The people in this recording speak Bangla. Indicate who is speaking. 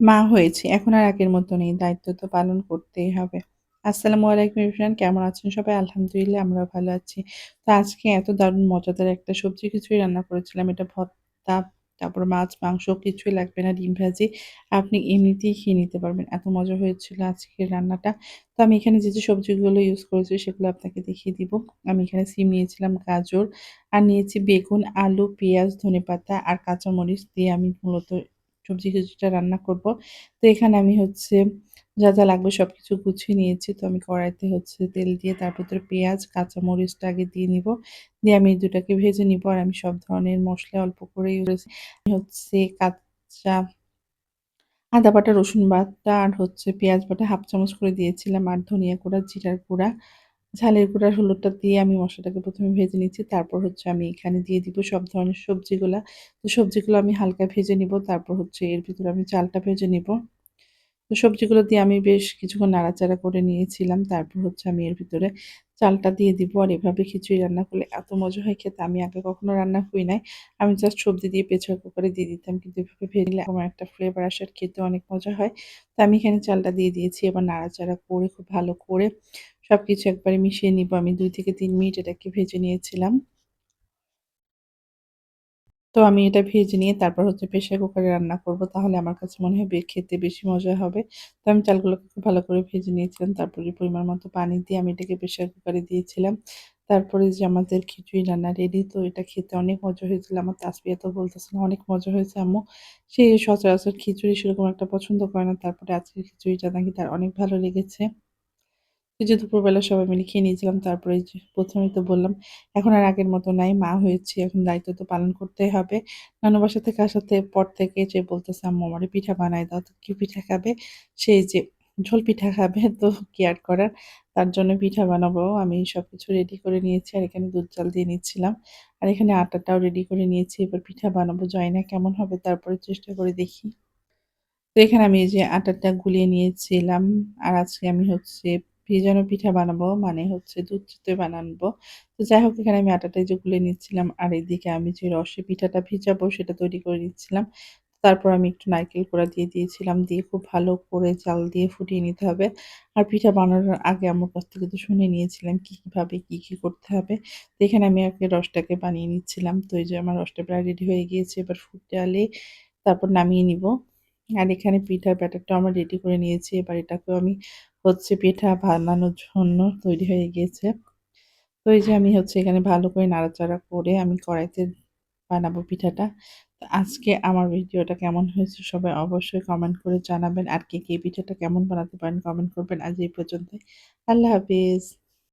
Speaker 1: মা হয়েছি। এখন আর আগের মতো নেই। দায়িত্ব তো পালন করতেই হবে। আসসালামু আলাইকুম এভরিওয়ান কেমন আছেন সবাই? আলহামদুলিল্লাহ আমরাও ভালো আছি। তো আজকে এত দারুণ মজাদার একটা সবজি কিছুই রান্না করেছিলাম। এটা ভর্তা, তারপর মাছ, মাংস কিছুই লাগবে না, ডিম ভাজি। আপনি এমনিতেই খেয়ে নিতে পারবেন। এত মজা হয়েছিল আজকের রান্নাটা। তো আমি এখানে যে, যে সবজিগুলো ইউজ করেছি সেগুলো আপনাকে দেখিয়ে দিব। আমি এখানে সিম নিয়েছিলাম, গাজর আর নিয়েছি বেগুন, আলু, পেঁয়াজ, ধনেপাতা আর কাঁচামরিচ দিয়ে আমি মূলত সবজি খিচুড়িটা রান্না করব। তো এখানে আমি হচ্ছে যা, যা লাগবে সবকিছু গুছিয়ে নিয়েছি। তো আমি কড়াইতে হচ্ছে তেল দিয়ে তার ভেতরে পেঁয়াজ, কাঁচামরিচটা আগে দিয়ে নিব। দিয়ে আমি দুটাকে ভেজে নিব। আর আমি সব ধরনের মশলা অল্প করে ইউজ হচ্ছে কাঁচা আদা বাটা, রসুন বাটা আর হচ্ছে পেঁয়াজ বাটা হাফ চামচ করে দিয়েছিলাম। আর ধনিয়া গুঁড়া, জিরার গুঁড়া, ঝালের গুঁড়া, হলুদটা দিয়ে আমি মশলাটাকে প্রথমে ভেজে নিচ্ছি। তারপর হচ্ছে আমি এখানে দিয়ে দিব সব ধরনের সবজিগুলা। তো সবজিগুলো আমি হালকা ভেজে নিব। তারপর হচ্ছে এর ভিতরে আমি চালটা ভেজে নিব। তো সবজিগুলো দিয়ে আমি বেশ কিছুক্ষণ নাড়াচাড়া করে নিয়েছিলাম। তারপর হচ্ছে আমি এর ভিতরে চালটা দিয়ে দিব। আর এভাবে খিচুড়ি রান্না করলে এত মজা হয় খেতে। আমি আগে কখনো রান্না করি নাই। আমি জাস্ট সবজি দিয়ে প্রেসার কুকারে দিয়ে দিতাম। কিন্তু এভাবে ভেজলে আমার একটা ফ্লেভার আসে আর খেতে অনেক মজা হয়। তো আমি এখানে চালটা দিয়ে দিয়েছি। এবার নাড়াচাড়া করে খুব ভালো করে সবকিছু একবারে মিশিয়ে নিব। আমি দুই থেকে তিন মিনিট এটাকে ভেজে নিয়েছিলাম। তো আমি এটা ভেজে নিয়ে তারপর হচ্ছে প্রেশার কুকারে রান্না করব। তাহলে আমার কাছে মনে হয় খেতে বেশি মজা হবে। তো আমি চালগুলোকে খুব ভালো করে ভেজে নিয়েছিলাম। তারপরে পরিমাণ মতো পানি দিয়ে আমি এটাকে প্রেশার কুকারে দিয়েছিলাম। তারপরে যে আমাদের খিচুড়ি রান্না রেডি। তো এটা খেতে অনেক মজা হয়েছিল। আমার তাসফিয়া তো বলতেছিল অনেক মজা হয়েছে আম্মু। সে সচরাচর খিচুড়ি সেরকম একটা পছন্দ করে না। তারপরে আজকের খিচুড়িটা নাকি তার অনেক ভালো লেগেছে। যে দুপুরবেলা সবাই মিলে খেয়ে নিয়েছিলাম। তারপরে ১ম তো বললাম, এখন আর আগের মতো নাই। মা হয়েছি, এখন দায়িত্ব তো পালন করতেই হবে। নানু বাসা থেকে আসার তে পর থেকে যে বলতেছে, "আম্মু আমারে পিঠা বানায় দাও।" তো কি পিঠা খাবে? সেই যে ঝোল পিঠা খাবে। তো কি আর করার? তার জন্য পিঠা বানাবো। আমি সবকিছু রেডি করে নিয়েছি। আর এখানে দুধ জাল দিয়ে নিচ্ছিলাম। আর এখানে আটাটাও রেডি করে নিয়েছি। এবার পিঠা বানাবো। জানি না কেমন হবে? তারপরে চেষ্টা করে দেখি। তো এখানে আমি এই যে আটাটা গুলিয়ে নিয়েছিলাম। আর আজকে আমি হচ্ছে ভেজানো পিঠা বানাবো। মানে হচ্ছে দুধ চিতই বানাবো। তো যাই হোক, এখানে আমি আটাটা যে গুলে নিচ্ছিলাম। আর এদিকে আমি যে রসে পিঠাটা ভিজাবো সেটা তৈরি করে নিচ্ছিলাম। তারপর আমি একটু নারকেল কোড়া দিয়ে দিয়েছিলাম। দিয়ে খুব ভালো করে জাল দিয়ে ফুটিয়ে নিতে হবে। আর পিঠা বানানোর আগে আমার কাছ থেকে তো শুনে নিয়েছিলাম কী কীভাবে কী কী করতে হবে। তো এখানে আমি আগে রসটাকে বানিয়ে নিচ্ছিলাম। তো এই যে আমার রসটা প্রায় রেডি হয়ে গিয়েছে। এবার ফুটালে তারপর নামিয়ে নিব। আর এখানে পিঠার ব্যাটারটা আমার রেডি করে নিয়েছি। এবার এটাকেও আমি হচ্ছে পিঠা বানানোর জন্য তৈরি হয়ে গিয়েছে। তো এই যে আমি হচ্ছে এখানে ভালো করে নাড়াচাড়া করে আমি কড়াইতে বানাবো পিঠাটা। তো আজকে আমার ভিডিওটা কেমন হয়েছে সবাই অবশ্যই কমেন্ট করে জানাবেন। আর কে, কে পিঠাটা কেমন বানাতে পারেন কমেন্ট করবেন। আজ এই পর্যন্ত আল্লাহ হাফিজ।